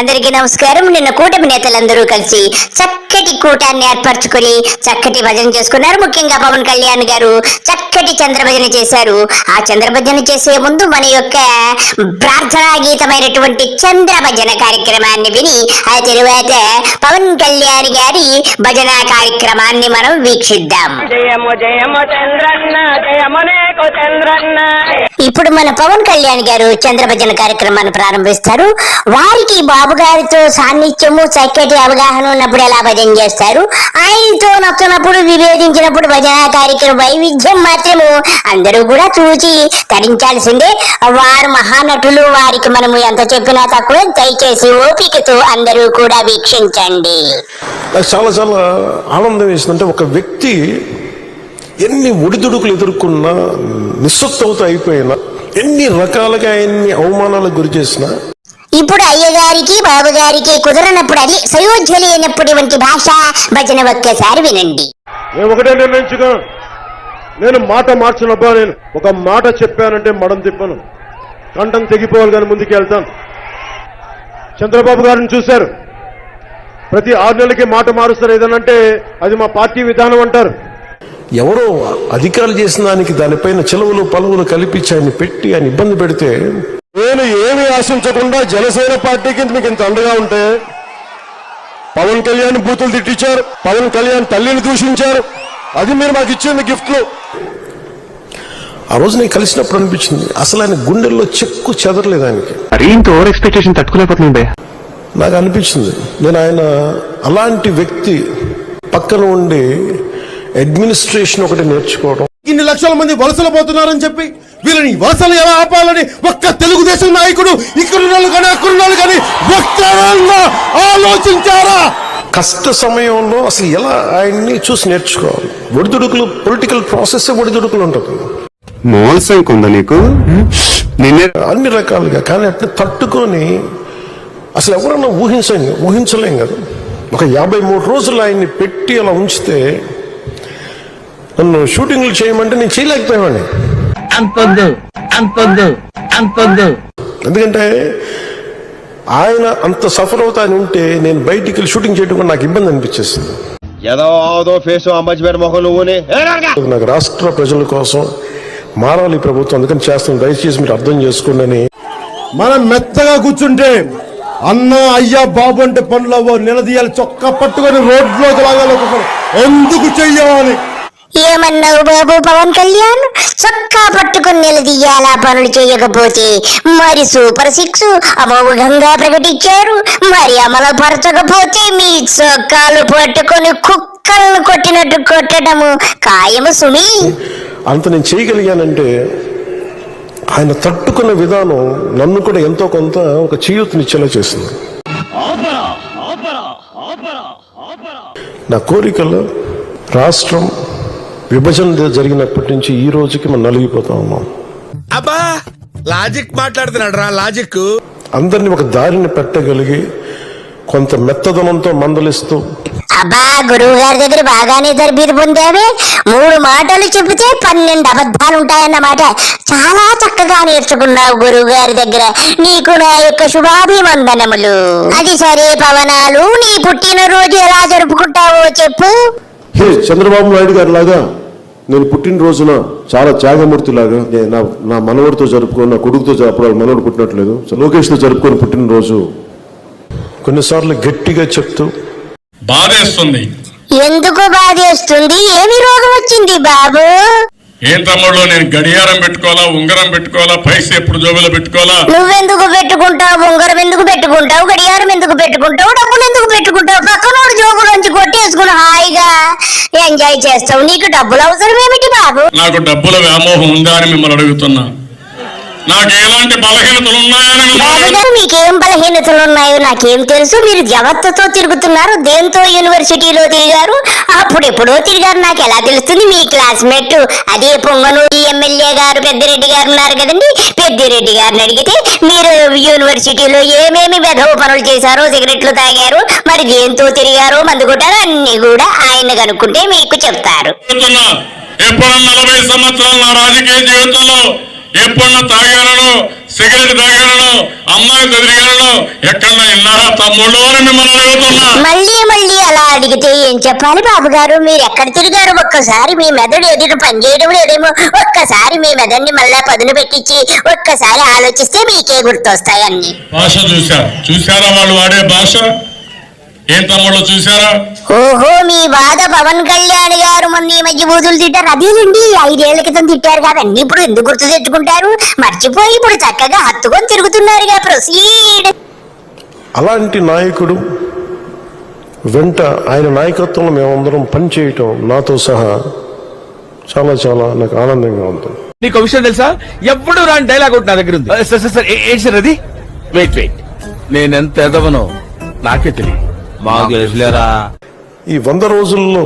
అందరికీ నమస్కారం. నిన్న కూటమి నేతలందరూ కలిసి చక్కటి కూటాన్ని ఏర్పరచుకుని చక్కటి భజన చేసుకున్నారు. ముఖ్యంగా పవన్ కళ్యాణ్ గారు చక్కటి చంద్రభజన చేశారు. ఆ చంద్రభజన చేసే ముందు మన యొక్క ప్రార్థనా గీతమైనటువంటి చంద్రభజన కార్యక్రమాన్ని విని ఆ తరువాత పవన్ కళ్యాణ్ గారి భజన కార్యక్రమాన్ని మనం వీక్షిద్దాం. జయము జయము చంద్రన్న జయము చంద్రన్న. ఇప్పుడు మన పవన్ కళ్యాణ్ గారు చంద్రభజన కార్యక్రమాన్ని ప్రారంభిస్తారు. వారికి బాబు గారితో సాన్నిధ్యము చక్కటి అవగాహన ఉన్నప్పుడు ఎలా భజన చేస్తారు? ఆయనతో నచ్చినప్పుడు విభేదించినప్పుడు భజన కార్యక్రమం వైవిధ్యం మాత్రము అందరూ కూడా చూచి తరించాల్సిందే. వారు మహానటులు వారికి మనము ఎంత చెప్పినా తక్కువ. దయచేసి ఓపికతో అందరూ కూడా వీక్షించండి. చాలా చాలా ఆనందం వేసిందంటే ఒక వ్యక్తి ఎన్ని ఒడిదుడుకులు ఎదుర్కొన్నా నిస్సత్తువతో అయిపోయినా ఎన్ని రకాలుగా ఎన్ని అవమానాలకు గురి చేసినా ఇప్పుడు అయ్యగారికి బాబు గారికి కుదరనప్పుడు అది సయోధ్య లేనప్పుడు భాష భజన ఒక్కసారి వినండి. నేను ఒకటే నిర్ణయించుకో. నేను మాట మార్చినబ్బా నేను ఒక మాట చెప్పానంటే మడం తిప్పను. కంఠం తెగిపోవాలి కానీ ముందుకు వెళ్తాను. చంద్రబాబు గారిని చూశారు. ప్రతి ఆరు నెలలకి మాట మారుస్తారు. ఏదనంటే అది మా పార్టీ విధానం అంటారు. ఎవరో అధికారులు చేసిన దానికి దానిపైన చెలవులు పలువులు కల్పించి ఆయన పెట్టి ఆయన ఇబ్బంది పెడితే నేను ఏమి ఆశించకుండా జనసేన పార్టీకి మీకు ఇంత అండగా ఉంటే పవన్ కళ్యాణ్ బూతులు తిట్టించారు పవన్ కళ్యాణ్ తల్లిని దూషించారు. అది మీరు మాకు ఇచ్చింది గిఫ్ట్లు. ఆ రోజు నేను కలిసినప్పుడు అనిపించింది అసలు ఆయన గుండెల్లో చెక్కు చెదరలేదు ఆయనకి. మరీ ఇంత ఓవర్ ఎక్స్పెక్టేషన్ తట్టుకోలేకపోతున్నాం బే. నాకు అనిపించింది నేను ఆయన అలాంటి వ్యక్తి పక్కన ఉండి అడ్మినిస్ట్రేషన్ ఒకటి నేర్చుకోవడం. ఇన్ని లక్షల మంది వలసలు పోతున్నారని చెప్పి వీళ్ళని వలసలు ఎలా ఆపాలని ఒక్క తెలుగుదేశం నాయకుడు వాళ్ళు కానీ కానీ ఒక్కరన్నా ఆలోచించారా? కష్ట సమయంలో అసలు ఎలా ఆయన్ని చూసి నేర్చుకోవాలి? ఒడిదుడుకులు పొలిటికల్ ప్రాసెస్ ఒడిదుడుకులు ఉంటుంది మోసం ఉందా నీకు? నిన్నే అన్ని రకాలుగా కానీ అట్లా తట్టుకొని అసలు ఎవరన్నా ఊహించం ఊహించలేం కదా. ఒక యాభై మూడు రోజులు ఆయన్ని పెట్టి అలా ఉంచితే నన్ను షూటింగ్లు చేయమంటే నేను చేయలేకపోయావాడిని అంతొద్దు అంతొద్దు అంతొద్దు ఎందుకంటే ఆయన అంత సఫర్ అవుతా అని ఉంటే నేను బయటికి వెళ్ళి షూటింగ్ చేయడం కూడా నాకు ఇబ్బంది అనిపించేస్తుంది. ఏదో ఫేస్ అమ్మచ్చిపోయిన మొహం నువ్వుని నాకు రాష్ట్ర ప్రజల కోసం మారాలి ప్రభుత్వం అందుకని చేస్తాను. దయచేసి మీరు అర్థం చేసుకోండి అని. మనం మెత్తగా కూర్చుంటే అన్న అయ్యా బాబు అంటే పనులు అవ్వ నిలదీయాలి చొక్కా పట్టుకొని రోడ్లోకి లాగాలి ఎందుకు చెయ్యాలి ఏమన్నావు బాబు పవన్ కళ్యాణ్? చొక్కా పట్టుకుని నిలదీయాలా పనులు చేయకపోతే? మరి సూపర్ సిక్స్ అమోఘంగా ప్రకటించారు. మరి అమలు పరచకపోతే మీ చొక్కాలు పట్టుకొని కుక్కలను కొట్టినట్టు కొట్టడము ఖాయము సుమి. అంత నేను చేయగలిగానంటే ఆయన తట్టుకున్న విధానం నన్ను కూడా ఎంతో కొంత ఒక చేయూతనిచ్చేలా చేసింది. నా కోరికలు రాష్ట్రం విభజన జరిగినప్పటి నుంచి ఈ రోజుకి మనం నలిగిపోతా ఉన్నాం అబ్బా లాజిక్ మాట్లాడుతున్నాడు రా లాజిక్. అందరినీ ఒక దారిని పెట్టగలిగి కొంత మెత్తదనంతో మందలిస్తూ అబ్బా గురువు గారి దగ్గర బాగానే తరబీదు పొందావే. మూడు మాటలు చెబితే పన్నెండు అబద్ధాలు ఉంటాయన్నమాట. చాలా చక్కగా నేర్చుకున్నావు గురువు గారి దగ్గర. నీకు నా యొక్క శుభాభివందనములు. అది సరే పవనాలు నీ పుట్టినరోజు ఎలా జరుపుకుంటావో చెప్పు. హే చంద్రబాబు నాయుడు గారి లాగా నేను పుట్టినరోజున చాలా త్యాగమూర్తి లాగా నేను నా నా మనవడితో జరుపుకొని నా కొడుకుతో అప్పుడు మనవడు పుట్టినట్లేదు. సో లోకేష్తో జరుపుకొని పుట్టినరోజు. కొన్నిసార్లు గట్టిగా చెప్తూ బాధేస్తుంది. ఎందుకు బాధేస్తుంది? ఏమి రోగం వచ్చింది బాబు? ఏం తమ్ముళ్ళు నేను గడియారం పెట్టుకోవాలా ఉంగరం పెట్టుకోవాలా పైసలు ఎప్పుడు జోబులో పెట్టుకోవాలా? నువ్వెందుకు పెట్టుకుంటావు? ఉంగరం ఎందుకు పెట్టుకుంటావు? గడియారం ఎందుకు పెట్టుకుంటావు? డబ్బులు ఎందుకు పెట్టుకుంటావు? పక్కనోడు జోబులోంచి కొట్టేసుకుని హాయిగా ఎంజాయ్ చేస్తావు? నీకు డబ్బులు అవసరం ఏమిటి బాబు? నాకు డబ్బుల వ్యామోహం ఉందా అని మిమ్మల్ని అడుగుతున్నా. బలహీనతలు ఉన్నాయని మీకేం బలహీనతలు ఉన్నాయో నాకేం తెలుసు. మీరు జవత్తతో తిరుగుతున్నారు దేంతో యూనివర్సిటీలో తిరిగారు అప్పుడెప్పుడో తిరిగారు. నాకు ఎలా తెలుస్తుంది? మీ క్లాస్మేట్ అదే పొంగనూరి ఎమ్మెల్యే గారు పెద్దిరెడ్డి గారు ఉన్నారు కదండి. పెద్దిరెడ్డి గారిని అడిగితే మీరు యూనివర్సిటీలో ఏమేమి వెధవ పనులు చేశారో సిగరెట్లు తాగారు మరి దేంతో తిరిగారో మందు కొట్టారో అన్ని కూడా ఆయన కనుక్కుంటే మీకు చెప్తారు. ఎప్పుడన్నా నలభై సంవత్సరాల నా రాజకీయ జీవితంలో ఎప్పుడన్నా తాగానో సిగరెట్ తాగానో అమ్మాయి తిరిగానో ఎక్కడ విన్నారా? తమ్ముళ్ళు అని మిమ్మల్ని అడుగుతున్నా. మళ్ళీ మళ్ళీ అలా అడిగితే ఏం చెప్పాలి బాబు గారు మీరు ఎక్కడ తిరిగారు? ఒక్కసారి మీ మెదడు ఎదురు పనిచేయడం లేదేమో. ఒక్కసారి మీ మెదడుని మళ్ళా పదును పెట్టించి ఒక్కసారి ఆలోచిస్తే మీకే గుర్తొస్తాయి అన్ని భాష చూశారు చూశారా వాళ్ళు వాడే భాష? ఏం తమ్ముళ్ళు చూశారా? ఓహో మీ బాధ పవన్ కళ్యాణ్ గారు మొన్న ఈ మధ్య బూతులు తిట్టారు. అదేనండి ఐదేళ్ళ క్రితం తిట్టారు కదండి. ఇప్పుడు ఎందుకు గుర్తు తెచ్చుకుంటారు? మర్చిపోయి ఇప్పుడు చక్కగా హత్తుకొని తిరుగుతున్నారుగా. ప్రొసీడ్. అలాంటి నాయకుడు వెంట ఆయన నాయకత్వంలో మేమందరం పనిచేయటం నాతో సహా చాలా చాలా నాకు ఆనందంగా ఉంటుంది. నీకు విషయం తెలుసా? ఎప్పుడు రాని డైలాగ్ ఒకటి నా దగ్గర ఉంది. సార్ సార్ సార్ ఏ- ఏంటి సార్ అది? వెయిట్ వెయిట్ నేనెంత ఎదవనో నాకే తెలియదు. మాకు తెలుసులేరా ఈ వంద రోజుల్లో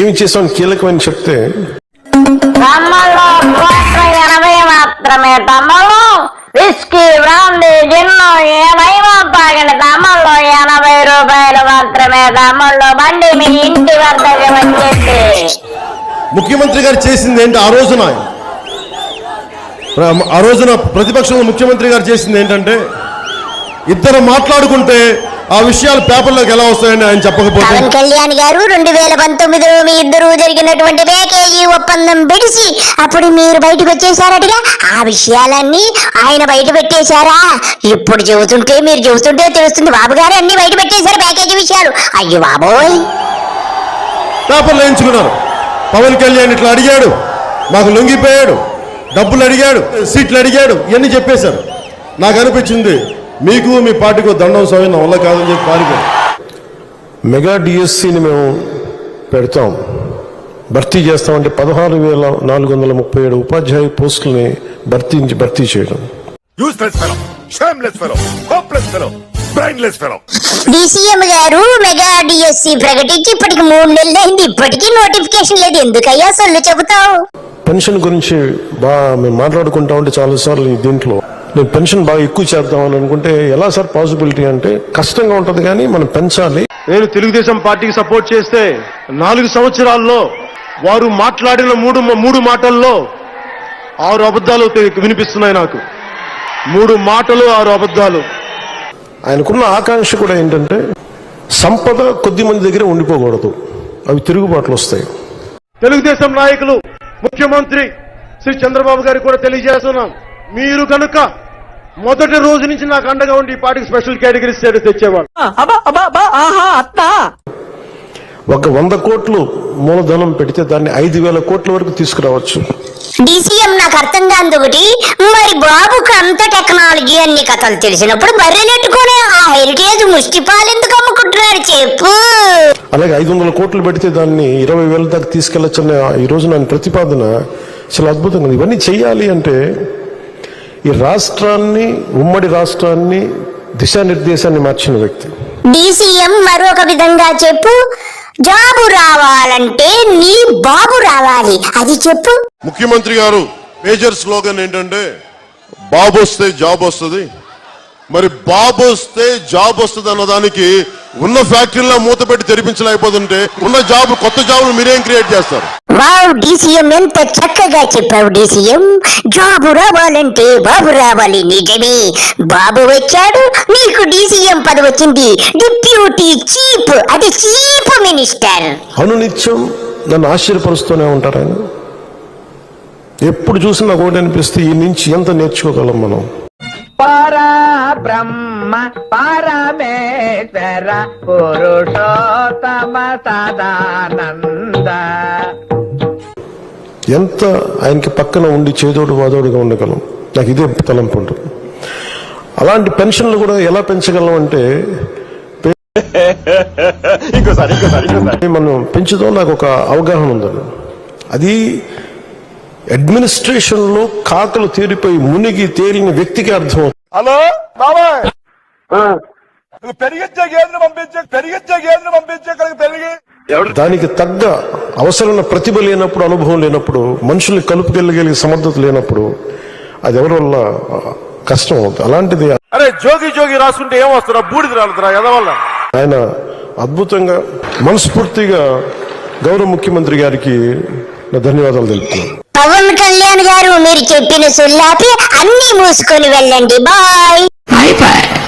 ఏమి చేసాం కీలకమైన చెప్తే మాత్రమే తమ్ముళ్ళు. విస్కీ బ్రాందీ జిన్ను ఏమైనా తాగండి తమ్ముళ్ళు. ఎనభై రూపాయలు మాత్రమే తమ్ముళ్ళు. బండి మీ ఇంటి వద్దకు వచ్చేసి ముఖ్యమంత్రి గారు చేసింది ఏంటి? ఆ రోజున ఆ రోజున ప్రతిపక్షంలో ముఖ్యమంత్రి గారు చేసింది ఏంటంటే ఇద్దరు మాట్లాడుకుంటే ఆ విషయాలు పేపర్లోకి ఎలా వస్తాయని ఆయన చెప్పకపోతే పవన్ కళ్యాణ్ గారు రెండు వేల పంతొమ్మిదిలో మీ ఇద్దరు జరిగినటువంటి ప్యాకేజీ ఒప్పందం పిడిచి అప్పుడు మీరు బయటకు వచ్చేసారటగా ఆ విషయాలన్నీ ఆయన బయట పెట్టేశారా? ఇప్పుడు చెబుతుంటే మీరు చెబుతుంటే తెలుస్తుంది. బాబు గారు అన్ని బయట పెట్టేశారు ప్యాకేజీ విషయాలు. అయ్యో బాబోయ్! పేపర్లు వేయించుకున్నారు పవన్ కళ్యాణ్ ఇట్లా అడిగాడు. మాకు లొంగిపోయాడు. డబ్బులు అడిగాడు. సీట్లు అడిగాడు. ఇవన్నీ చెప్పేశారు. నాకు అనిపించింది మీకు మీ పార్టీకి దండం స్వామి నా వల్ల కాదని చెప్పి పారిపోయాడు మెగా డిఎస్సిని మేము పెడతాం. భర్తీ చేస్తామంటే పదహారు వేల నాలుగు వందల ముప్పై ఏడు ఉపాధ్యాయ పోస్టుల్ని భర్తీ భర్తీ చేయడం. Useless fellow shameless fellow hopeless fellow brainless fellow DCM గారు మెగా డిఎస్సి ప్రకటించి ఇప్పటికి మూడు నెలలు అయింది ఇప్పటికీ నోటిఫికేషన్ లేదు. ఎందుకయ్యా సొల్లు చెబుతావు? పెన్షన్ గురించి బాగా మేము మాట్లాడుకుంటా ఉంటే చాలాసార్లు ఈ దీంట్లో నేను పెన్షన్ బాగా ఎక్కువ చేద్దామని అనుకుంటే ఎలా సార్ పాసిబిలిటీ అంటే కష్టంగా ఉంటుంది కానీ మనం పెంచాలి. నేను తెలుగుదేశం పార్టీకి సపోర్ట్ చేస్తే నాలుగు సంవత్సరాల్లో వారు మాట్లాడిన మూడు మూడు మాటల్లో ఆరు అబద్ధాలు వినిపిస్తున్నాయి నాకు. మూడు మాటలు ఆరు అబద్ధాలు. ఆయనకున్న ఆకాంక్ష కూడా ఏంటంటే సంపద కొద్ది మంది దగ్గర ఉండిపోకూడదు. అవి తిరుగుబాట్లు వస్తాయి. తెలుగుదేశం నాయకులు ముఖ్యమంత్రి శ్రీ చంద్రబాబు గారికి కూడా తెలియజేస్తున్నాం. మీరు కనుక మొదటి రోజు నుంచి నాకు అండగా ఉండి ఈ పార్టీకి స్పెషల్ కేటగిరీ స్టేటస్ తెచ్చేవాళ్ళు. ఒక వంద కోట్లు మూలధనం పెడితే దాన్ని ఐదు వేల కోట్ల వరకు తీసుకురావచ్చు. డిసిఎం నాకు అర్థం కాదు ఒకటి మరి బాబుకు అంత టెక్నాలజీ అన్ని కథలు తెలిసినప్పుడు బర్రెలెట్టుకునే ఆ హెరిటేజ్ ముష్టి పాలు ఎందుకు అమ్ముకుంటున్నాడు చెప్పు. అలాగే ఐదు వందల కోట్లు పెడితే దాన్ని ఇరవై వేల దాకా తీసుకెళ్ళొచ్చన్న ఈ రోజు నా ప్రతిపాదన. చాలా అద్భుతంగా ఉంది. ఇవన్నీ చెయ్యాలి అంటే ఈ రాష్ట్రాన్ని ఉమ్మడి రాష్ట్రాన్ని దిశానిర్దేశాన్ని మార్చిన వ్యక్తి. డిసిఎం మరొక విధంగా చెప్పు జాబు రావాలంటే నీ బాబు రావాలి. అది చెప్పు. ముఖ్యమంత్రి గారు మేజర్ స్లోగన్ ఏంటంటే బాబు వస్తే జాబ్ వస్తుంది మరి బాబు వస్తే జాబ్ వస్తుంది అన్నదానికి ఉన్న ఫ్యాక్టరీలో మూత పెట్టి తెరిపించలేకపోతుంటే ఉన్న జాబ్ కొత్త జాబులు మీరేం క్రియేట్ చేస్తారు? వావ్ డిసిఎం ఎంత చక్కగా చెప్పావు డిసిఎం జాబు రావాలంటే బాబు రావాలి నిజమే. బాబు వచ్చాడు నీకు డిసిఎం పదవి వచ్చింది. డిప్యూటీ చీఫ్ అది చీఫ్ మినిస్టర్. అనునిత్యం నన్ను ఆశ్చర్యపరుస్తూనే ఉంటారు ఆయన. ఎప్పుడు చూసినా ఒకటి అనిపిస్తే ఈ నుంచి ఎంత నేర్చుకోగలం మనం? పరా బ్రహ్మ పరమేశ్వర పురుషోత్తమ సదానంద ఎంత ఆయనకి పక్కన ఉండి చేదోడు వాదోడుగా ఉండగలం? నాకు ఇదే తలంపు ఉంటుంది. అలాంటి పెన్షన్లు కూడా ఎలా పెంచగలం అంటే మనం పెంచుదాం నాకు ఒక అవగాహన ఉందని అది అడ్మినిస్ట్రేషన్లో కాకలు తీరిపోయి మునిగి తేలిన వ్యక్తికి అర్థం హలో బాబాయ్. నువ్వు పెరిగించే గేదెను పంపించే పెరిగించే గేదెను పంపించే ఇక్కడికి పెరిగి. దానికి తగ్గ అవసరమైన ప్రతిభ లేనప్పుడు అనుభవం లేనప్పుడు మనుషుల్ని కలుపుకెళ్ళగలిగే సమర్థత లేనప్పుడు అది ఎవరి వల్ల కష్టం అవుతుంది. అలాంటిది అరే జోగి జోగి రాసుకుంటే ఏం వస్తారా బూడిద రాలుతురా ఎదవల్ల? ఆయన అద్భుతంగా మనస్ఫూర్తిగా గౌరవ ముఖ్యమంత్రి గారికి నా ధన్యవాదాలు తెలుపుతున్నాను. పవన్ కళ్యాణ్ గారు మీరు చెప్పిన సుల్లాపి అన్ని మూసుకొని వెళ్ళండి. బాయ్.